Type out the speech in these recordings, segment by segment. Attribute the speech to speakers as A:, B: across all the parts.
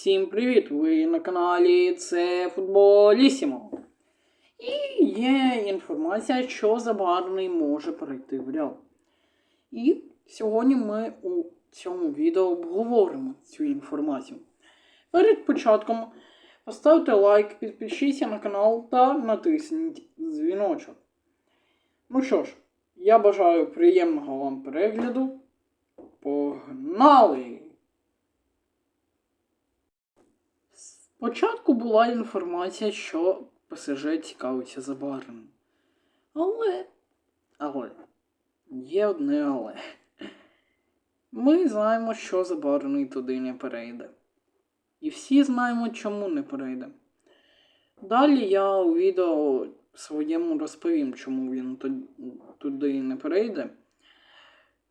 A: Всім привіт! Ви на каналі Це Футболісімо. І є інформація, що забарвлений може перейти в Реал. І сьогодні ми у цьому відео обговоримо цю інформацію. Перед початком поставте лайк, підпишіться на канал та натисніть дзвіночок. Ну що ж, я бажаю приємного вам перегляду. Погнали! Спочатку була інформація, що ПСЖ цікавиться забарвленим. Але. Але. Є одне але. Ми знаємо, що забарвлений туди не перейде. І всі знаємо, чому не перейде. Далі я у відео своєму розповім, чому він туди не перейде.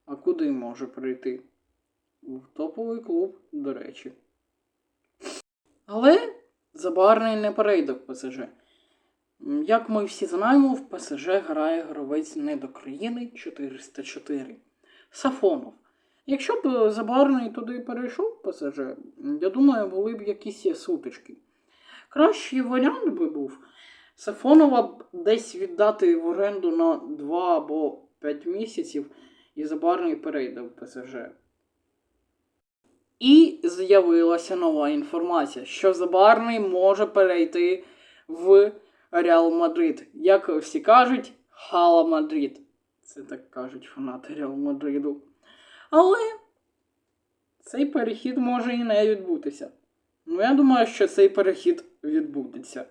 A: А куди може перейти? В топовий клуб, до речі. Але забарний не перейде в ПСЖ. Як ми всі знаємо, в ПСЖ грає гравець недокраїни 404 Сафонов. Якщо б Забарний туди перейшов ПСЖ, я думаю, були б якісь сутички. Кращий варіант би був Сафонова десь віддати в оренду на 2 або 5 місяців, і Забарний перейде в ПСЖ. І з'явилася нова інформація, що Забарний може перейти в Реал Мадрид. Як всі кажуть, Хала Мадрид. Це так кажуть фанати Реал Мадриду. Але цей перехід може і не відбутися. Ну, я думаю, що цей перехід відбудеться.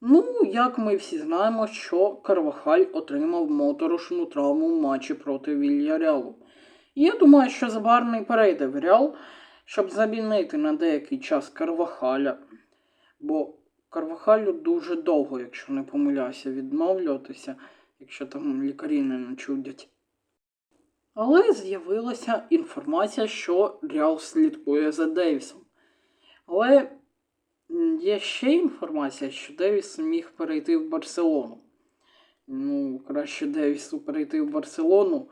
A: Ну, як ми всі знаємо, що Карвахаль отримав моторошну травму в матчі проти Вільяреалу. І я думаю, що Забарний перейде в Реал, щоб замінити на деякий час Карвахаля. Бо Карвахалю дуже довго, якщо не помиляюся, відновлюватися, якщо там лікарі не начудять. Але з'явилася інформація, що Реал слідкує за Дейвісом. Але є ще інформація, що Девіс міг перейти в Барселону. Ну, краще Девісу перейти в Барселону,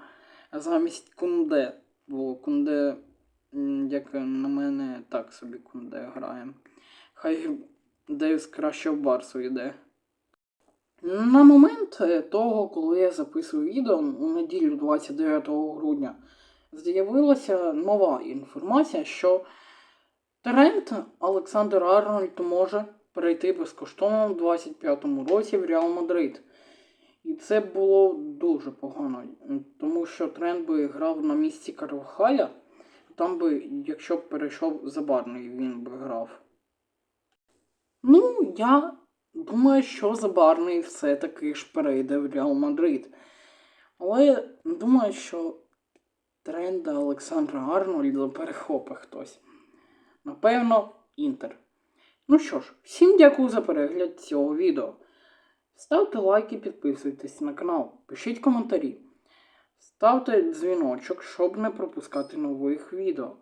A: замість Кунде. Бо Кунде, як на мене, так собі Кунде грає. Хай Девіс краще в Барсу йде. На момент е, того, коли я записую відео у неділю 29 грудня, з'явилася нова інформація, що Трент Олександр Арнольд може перейти безкоштовно в 25-му році в Реал Мадрид. І це було дуже погано, тому що Трент би грав на місці Карвахаля, там би, якщо б перейшов Забарний, він би грав. Ну, я думаю, що Забарний все-таки ж перейде в Реал Мадрид. Але думаю, що тренда Олександра Арнольда перехопить хтось. Напевно, Інтер. Ну що ж, всім дякую за перегляд цього відео. Ставте лайки, підписуйтесь на канал, пишіть коментарі. Ставте дзвіночок, щоб не пропускати нових відео.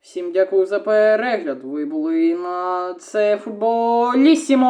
A: Всім дякую за перегляд. Ви були на це футболісімо!